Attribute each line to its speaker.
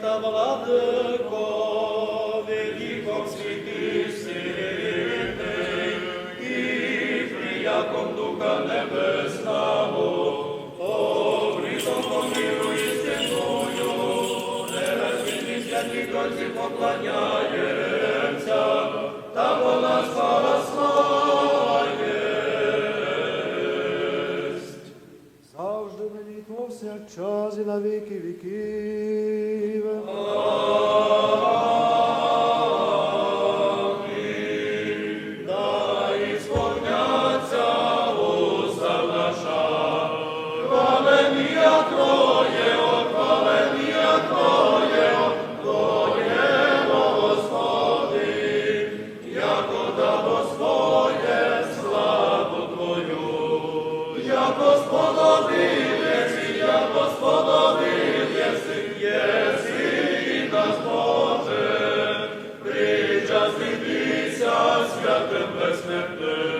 Speaker 1: та владико, великом світи ситий, і прияком Духа Небесного, обрізом поміру істиною, не святі Тройці поклоняємося, та повсякчас і на віки
Speaker 2: віків. Господи, Christ, let them bless them.